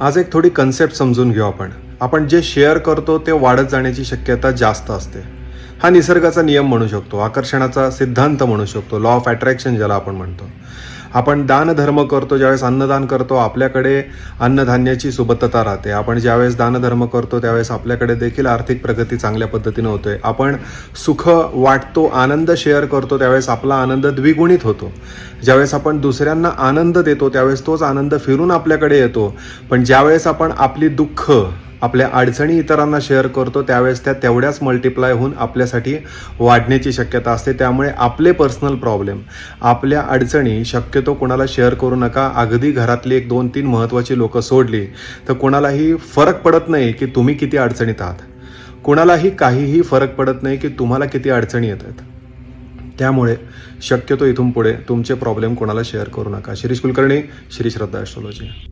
आज एक थोडी कन्सेप्ट समजून घेऊ आपण. आपण जे शेअर करतो ते वाढत जाण्याची शक्यता जास्त असते. हा निसर्गाचा नियम म्हणू शकतो आकर्षणाचा सिद्धांत म्हणू शकतो लॉ ऑफ अट्रॅक्शन ज्याला आपण म्हणतो. आपण दानधर्म करतो ज्यावेळेस अन्नदान करतो आपल्याकडे अन्नधान्याची सुबत्तता राहते. आपण ज्यावेळेस दानधर्म करतो त्यावेळेस आपल्याकडे देखील आर्थिक प्रगती चांगल्या पद्धतीने होतोय आपण सुख वाटतो आनंद शेअर करतो त्यावेळेस आपला आनंद द्विगुणित होतो. ज्यावेळेस आपण दुसऱ्यांना आनंद देतो त्यावेळेस तोच आनंद फिरून आपल्याकडे येतो. पण ज्यावेळेस आपण आपली दुःख आपल्या अडचणी इतरांना शेअर करतो त्यावेळेस त्या तेवढ्याच मल्टिप्लाय होऊन आपल्यासाठी वाढण्याची शक्यता असते. त्यामुळे आपले पर्सनल प्रॉब्लेम आपल्या अडचणी शक्यतो कोणाला शेअर करू नका. अगदी घरातली एक दोन तीन महत्त्वाची लोकं सोडली तर कोणालाही फरक पडत नाही की तुम्ही किती अडचणीत आहात. कोणालाही काहीही फरक पडत नाही की तुम्हाला किती अडचणी येत आहेत. त्यामुळे शक्यतो इथून पुढे तुमचे प्रॉब्लेम कोणाला शेअर करू नका. शिरीष कुलकर्णी श्री श्रद्धा ॲस्ट्रॉलॉजी